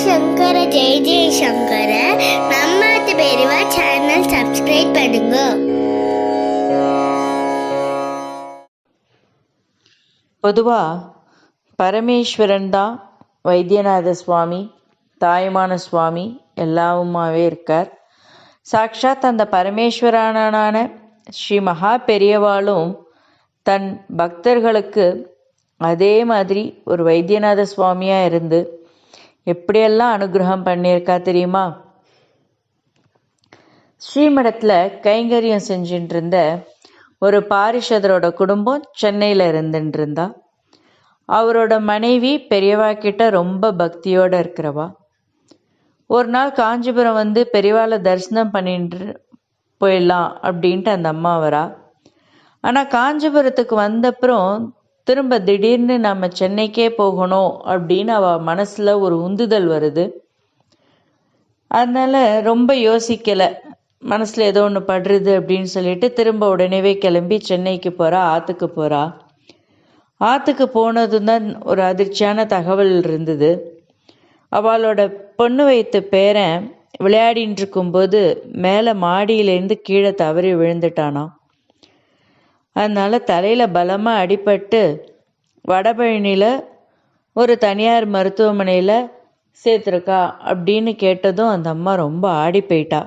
சங்கர ஜெய ஜெய சங்கர நம்ம பெரியவா channel subscribe பண்ணுங்க பொதுவாக பரமேஸ்வரன் தான் வைத்தியநாத சுவாமி தாயுமான சுவாமி எல்லாவுமாவே இருக்கார் சாக்ஷாத் அந்த பரமேஸ்வரனான ஸ்ரீ மகா பெரியவாளும் தன் பக்தர்களுக்கு அதே மாதிரி ஒரு வைத்தியநாத சுவாமியாக இருந்து எப்படியெல்லாம் அனுகிரகம் பண்ணியிருக்கா தெரியுமா? ஸ்ரீமடத்தில் கைங்கரியம் செஞ்சுட்டு இருந்த ஒரு பாரிஷதரோட குடும்பம் சென்னையில் இருந்துட்டு இருந்தா அவரோட மனைவி பெரியவா கிட்ட ரொம்ப பக்தியோடு இருக்கிறவா. ஒரு நாள் காஞ்சிபுரம் வந்து பெரியவாளை தரிசனம் பண்ணிட்டு போயிடலாம் அப்படின்ட்டு அந்த அம்மா வரா. ஆனால் காஞ்சிபுரத்துக்கு வந்தப்புறம் திரும்ப திடீர்னு நம்ம சென்னைக்கே போகணும் அப்படின்னு அவள் மனசில் ஒரு உந்துதல் வருது. அதனால் ரொம்ப யோசிக்கலை. மனசில் ஏதோ ஒன்று படுறது அப்படின்னு சொல்லிட்டு திரும்ப உடனேவே கிளம்பி சென்னைக்கு போகிறா ஆற்றுக்கு போகிறா ஆற்றுக்கு போனதும் தான் ஒரு அதிர்ச்சியான தகவல் இருந்தது. அவளோட பொண்ணு வைத்த பேரன் விளையாடின்னு இருக்கும்போது மேலே மாடியிலேருந்து கீழே தவறி விழுந்துட்டானான் அதனால் தலையில் பலமாக அடிபட்டு வடபழனியில் ஒரு தனியார் மருத்துவமனையில் சேர்த்துருக்கா அப்படின்னு கேட்டதும் அந்த அம்மா ரொம்ப ஆடி போயிட்டா.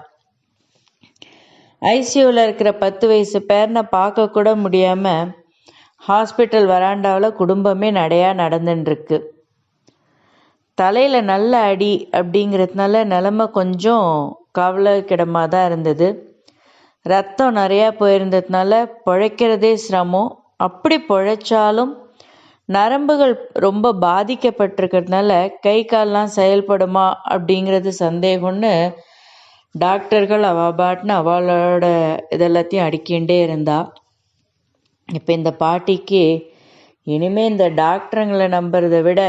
ஐசியூவில் இருக்கிற பத்து வயசு பேரனை பார்க்கக்கூட முடியாமல் ஹாஸ்பிட்டல் வராண்டாவில் குடும்பமே நடையாக நடந்துட்டுருக்கு தலையில் நல்ல அடி அப்படிங்கிறதுனால நிலமை கொஞ்சம் கவலைக்கிடமாக தான் இருந்தது. ரத்தம் நிறையா போயிருந்ததுனால பிழைக்கிறதே சிரமம். அப்படி பிழைச்சாலும் நரம்புகள் ரொம்ப பாதிக்கப்பட்டிருக்கிறதுனால கை கால்லாம் செயல்படுமா அப்படிங்கிறது சந்தேகம்னு டாக்டர்கள் அவ பாட்டுன்னு அவளோட இதெல்லாத்தையும் அடிக்கின்றே இருந்தா. இப்போ இந்த பாட்டிக்கு இனிமே இந்த டாக்டருங்களை நம்புறதை விட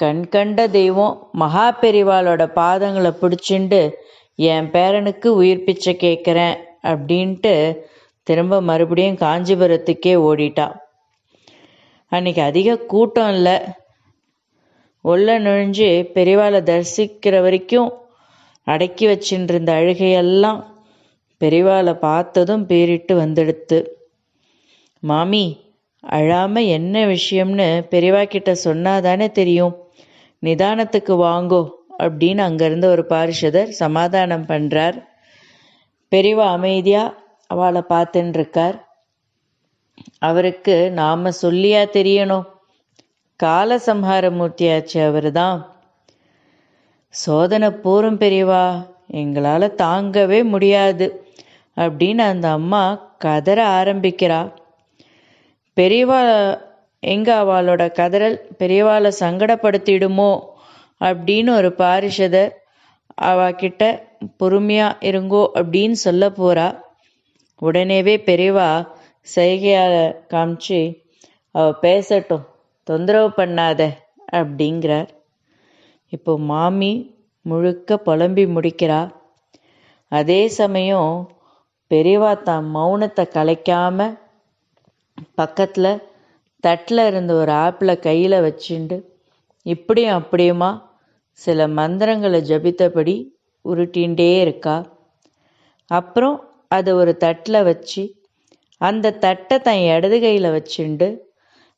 கண் கண்ட தெய்வம் மகா பெரிவாளோட பாதங்களை பிடிச்சிண்டு என் பேரனுக்கு உயிர் பிச்சை கேட்குறேன். அப்படின்ட்டு திரும்ப மறுபடியும் காஞ்சிபுரத்துக்கே ஓடிட்டா. அன்னைக்கு அதிக கூட்டம் இல்லை. உள்ள நுழைஞ்சு பெரியவாளை தரிசிக்கிற வரைக்கும் அடக்கி வச்சுட்டு இருந்த அழுகையெல்லாம் பெரியவாளை பார்த்ததும் பேரிட்டு வந்துடுத்து. மாமி அழாம என்ன விஷயம்னு பெரியவா கிட்ட சொன்னாதானே தெரியும். நிதானத்துக்கு வாங்கோ அப்படின்னு அங்கேருந்து ஒரு பாரிஷதர் சமாதானம் பண்ணுறார் பெரியவா அமைதியாக அவளை பார்த்துட்டுருக்கார் அவருக்கு நாம் சொல்லியா தெரியணும். காலசம்ஹாரமூர்த்தியாச்சு அவர் தான் சோதனை பூரம் பெரியவா எங்களால் தாங்கவே முடியாது அப்படின்னு அந்த அம்மா கதற ஆரம்பிக்கிறா. பெரியவா எங்கே அவளோட கதறல் பெரியவாளை சங்கடப்படுத்திடுமோ அப்படின்னு ஒரு பாரிஷதர் அவகிட்ட பொறுமையா இருங்கோ அப்படின்னு சொல்ல போறா. உடனேவே பெரியவா செய்கையால காமிச்சு அவ பேசட்டும் தொந்தரவு பண்ணாத அப்படிங்கிறார் இப்போ மாமி முழுக்க புலம்பி முடிக்கிறா. அதே சமயம் பெரியவா தான் மௌனத்தை கலைக்காம பக்கத்தில் தட்டில் இருந்த ஒரு ஆப்பிளை கையில் வச்சுண்டு இப்படியும் அப்படியுமா? சில மந்திரங்களை ஜபித்தபடி உருட்டின்ண்டே இருக்கா? அப்புறம் அதை ஒரு தட்டில் வச்சு அந்த தட்டை தன் இடது கையில் வச்சுண்டு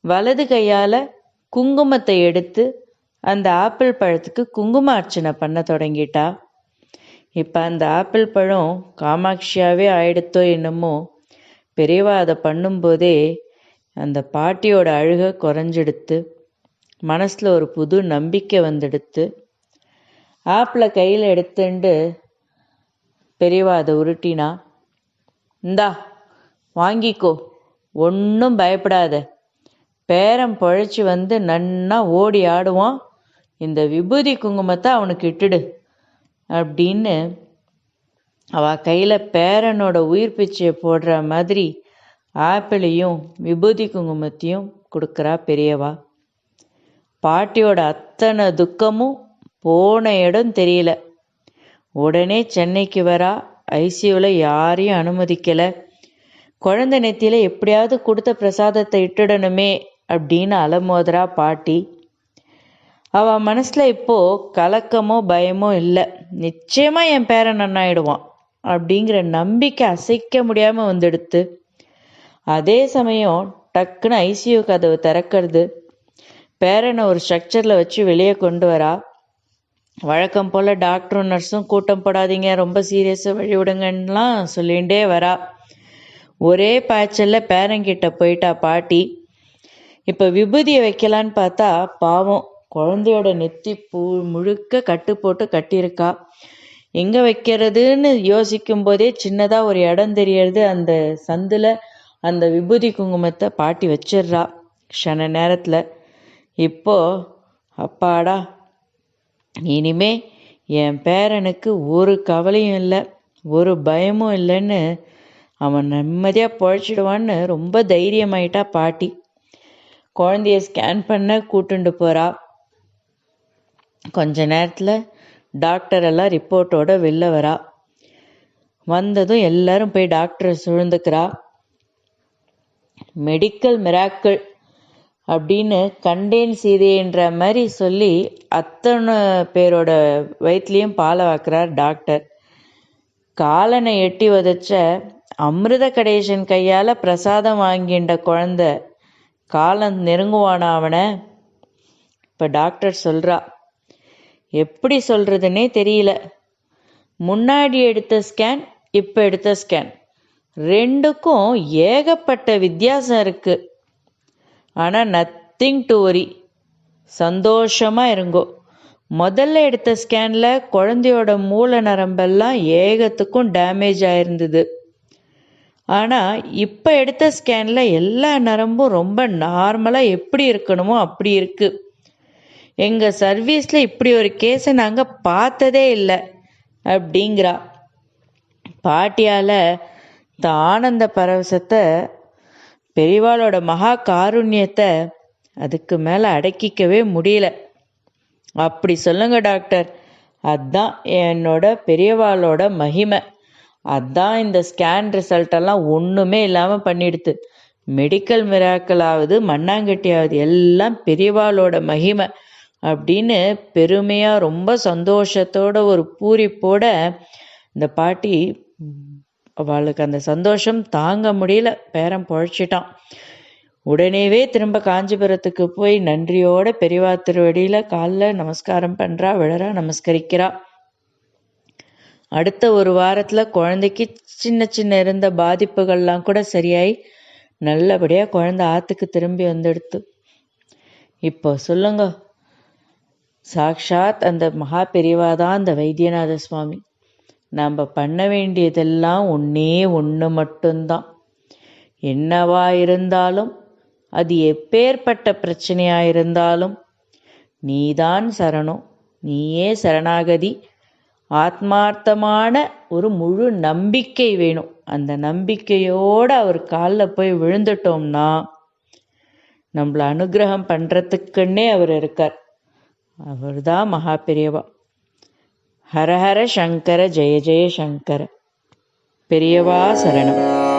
வலது கையால் குங்குமத்தை எடுத்து அந்த ஆப்பிள் பழத்துக்கு குங்கும அர்ச்சனை பண்ண தொடங்கிட்டா. இப்போ அந்த ஆப்பிள் பழம் காமாட்சியாகவே ஆயிடுத்தோ என்னமோ பெரியவா அதை பண்ணும்போதே அந்த பாட்டியோட அழுகை குறைஞ்செடுத்து மனசில் ஒரு புது நம்பிக்கை வந்துடுத்து. ஆப்பிளை கையில் எடுத்துண்டு பெரியவா அதை உருட்டினா இந்தா வாங்கிக்கோ. ஒன்றும் பயப்படாத. பேரன் பழைச்சி வந்து நன்னா ஓடி ஆடுவான். இந்த விபூதி குங்குமத்தை அவனுக்கு இட்டுடு. அப்படின்னு அவ கையில் பேரனோட உயிர் பிச்சையை போடுற மாதிரி ஆப்பிளையும் விபூதி குங்குமத்தையும் கொடுக்குறா பெரியவா. பாட்டியோட அத்தனை துக்கமும் போன இடம் தெரியல. உடனே சென்னைக்கு வரா. ஐசியூவில் யாரையும் அனுமதிக்கலை. குழந்தை நெத்தியில் எப்படியாவது கொடுத்த பிரசாதத்தை இட்டுடணுமே அப்படின்னு அலமோதரா பாட்டி. அவ மனசில் இப்போது கலக்கமோ பயமோ இல்லை. நிச்சயமாக என் பேரன் நன்னாயிடுவான் அப்படிங்கிற நம்பிக்கை அசைக்க முடியாமல் வந்துடுத்து. அதே சமயம் டக்குன்னு ஐசியூ கதவு திறக்கிறது. பேரனை ஒரு ஸ்ட்ரக்சரில் வச்சு வெளியே கொண்டு வரா. வழக்கம் போல் டாக்டரும் நர்ஸும் கூட்டம் போடாதீங்க ரொம்ப சீரியஸாக வழி சொல்லிகிட்டே வரா. ஒரே பாய்ச்சலில் பேரங்கிட்ட போயிட்டா பாட்டி. இப்போ விபூதியை வைக்கலான்னு பார்த்தா பாவம். குழந்தையோட நெத்தி பூ முழுக்க கட்டு போட்டு கட்டியிருக்கா. எங்கே வைக்கிறதுன்னு யோசிக்கும் போதே சின்னதாக ஒரு இடம் தெரியறது அந்த சந்தில் அந்த விபூதி குங்குமத்தை பாட்டி வச்சிடுறா. க்ஷண நேரத்தில். இப்போ அப்பாடா இனிமே என் பேரனுக்கு ஒரு கவலையும் இல்லை ஒரு பயமும் இல்லைன்னு அவன் நிம்மதியாக பொழைச்சிடுவான்னு ரொம்ப தைரியமாயிட்டா பாட்டி. குழந்தைய ஸ்கேன் பண்ண கூட்டுண்டு போகிறா கொஞ்ச நேரத்தில் டாக்டர் எல்லாம் ரிப்போர்ட்டோட வெளில வரா. வந்ததும் எல்லாரும் போய் டாக்டரை சுழ்ந்துக்கிறா. மெடிக்கல் மிராக்கள் அப்படின்னு கண்டேன் சீதைன்ற மாதிரி சொல்லி அத்தனை பேரோட வயிற்றுலையும் பாலை வாக்குறார் டாக்டர். காலனை எட்டி உதைச்ச அமிர்த கடேசன் கையால் பிரசாதம் வாங்கின்ற குழந்த காலம் நெருங்குவானா அவனை? இப்போ டாக்டர் சொல்கிறா எப்படி சொல்கிறதுனே தெரியல. முன்னாடி எடுத்த ஸ்கேன் இப்போ எடுத்த ஸ்கேன் ரெண்டுக்கும் ஏகப்பட்ட வித்தியாசம் இருக்குது ஆனால் நத்திங் டு ஒரி சந்தோஷமாக இருங்கோ. முதல்ல எடுத்த ஸ்கேனில் குழந்தையோட மூல நரம்பெல்லாம் ஏகத்துக்கும் டேமேஜ் ஆயிருந்தது. ஆனால் இப்போ எடுத்த ஸ்கேனில் எல்லா நரம்பும் ரொம்ப நார்மலாக எப்படி இருக்கணுமோ அப்படி இருக்குது எங்கள் சர்வீஸில் இப்படி ஒரு கேஸை நாங்கள் பார்த்ததே இல்லை அப்படிங்கிறா. பாட்டியால் இந்த ஆனந்த பரவசத்தை பெரியவாளோட மகா காருண்யத்தை அதுக்கு மேலே அடக்கிக்கவே முடியல. அப்படி சொல்லுங்க டாக்டர். அதான் என்னோட பெரியவாளோட மகிமை. அதான் இந்த ஸ்கேன் ரிசல்ட் எல்லாம் ஒன்றுமே இல்லாமல் பண்ணிடுது மெடிக்கல் மிராக்கலாவது மண்ணாங்கட்டியாவது எல்லாம் பெரியவாளோட மகிமை அப்படின்னு பெருமையாக ரொம்ப சந்தோஷத்தோட ஒரு பூரிப்போட இந்த பாட்டி அவளுக்கு அந்த சந்தோஷம் தாங்க முடியல. பேரன் பொழைச்சிட்டான். உடனேவே திரும்ப காஞ்சிபுரத்துக்கு போய் நன்றியோட பெரியவா திருவடியில் காலில் நமஸ்காரம் பண்ணுறா விழறா நமஸ்கரிக்கிறா. அடுத்த ஒரு வாரத்தில் குழந்தைக்கு சின்ன சின்ன இருந்த பாதிப்புகள்லாம் கூட சரியாயி நல்லபடியாக குழந்தை ஆற்றுக்கு திரும்பி வந்துடுத்து. இப்போ சொல்லுங்க. சாக்ஷாத் அந்த மகா பெரியவா தான் அந்த வைத்தியநாத சுவாமி. நம்ம பண்ண வேண்டியதெல்லாம் ஒன்றே ஒன்று மட்டும்தான். என்னவா இருந்தாலும் அது எப்பேற்பட்ட பிரச்சனையாக இருந்தாலும் நீதான் சரணம். நீயே சரணாகதி. ஆத்மார்த்தமான ஒரு முழு நம்பிக்கை வேணும். அந்த நம்பிக்கையோடு அவர் காலில் போய் விழுந்துட்டோம்னா நம்மளை அனுகிரகம் பண்ணுறதுக்குன்னே அவர் இருக்கார். அவர் தான் மகா பெரியவா. ஹரஹர சங்கர ஜெய ஜெய சங்கர. பெரியவா சரணம்.